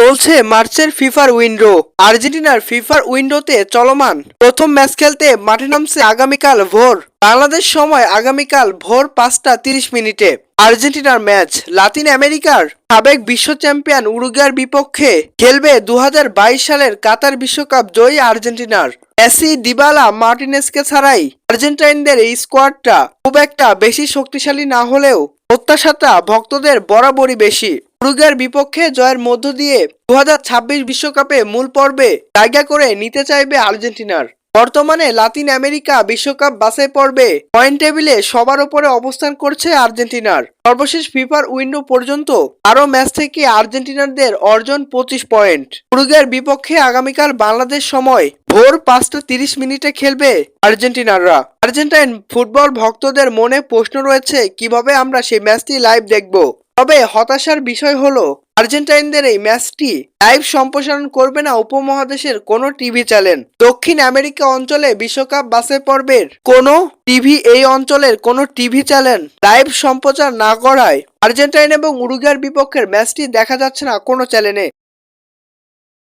চলছে মার্চের ফিফার উইন্ডো। আর্জেন্টিনার ফিফার উইন্ডোতে চলমান প্রথম ম্যাচ খেলতে মাঠে নামছে আগামীকাল ভোর। বাংলাদেশ সময় আগামীকাল ভোর পাঁচটা তিরিশ মিনিটে। আর্জেন্টিনার ম্যাচ লাতিন আমেরিকার সাবেক বিশ্ব চ্যাম্পিয়ন উরুগুয়ের বিপক্ষে খেলবে দু হাজার বাইশ সালের কাতার বিশ্বকাপ জয়ী আর্জেন্টিনার এসি ডিবালা মার্টিনেসকে ছাড়াই। আর্জেন্টাইনদের এই স্কোয়াডটা খুব একটা বেশি শক্তিশালী না হলেও প্রত্যাশাটা ভক্তদের বরাবরই বেশি। উরুগুয়ের বিপক্ষে জয়ের মধ্য দিয়ে দু বিশ্বকাপে মূল পর্বে জায়গা করে নিতে চাইবে আর্জেন্টিনার। বর্তমানে লাতিন আমেরিকা বিশ্বকাপ বাছাই পর্বে পয়েন্ট টেবিলে সবার উপরে অবস্থান করছে আর্জেন্টিনার। সর্বশেষ ফিফার উইন্ডো পর্যন্ত আরও ম্যাচ থেকে আর্জেন্টিনারদের অর্জন পঁচিশ পয়েন্ট। উরুগুয়ের বিপক্ষে আগামীকাল বাংলাদেশ সময় ভোর পাঁচটা তিরিশ মিনিটে খেলবে আর্জেন্টিনাররা। আর্জেন্টাইন ফুটবল ভক্তদের মনে প্রশ্ন রয়েছে, কীভাবে আমরা সেই ম্যাচটি লাইভ দেখব? তবে হতাশার বিষয় হলো, আর্জেন্টাইনদের এই ম্যাচটি লাইভ সম্প্রসারণ করবে না উপমহাদেশের কোনো টিভি চ্যানেল। দক্ষিণ আমেরিকা অঞ্চলে বিশ্বকাপ বাসে পর্বের কোনো টিভি এই অঞ্চলের কোনো টিভি চ্যানেল লাইভ সম্প্রচার না করায় আর্জেন্টাইন এবং উরুগিয়ার বিপক্ষের ম্যাচটি দেখা যাচ্ছে না কোনো চ্যানেলে।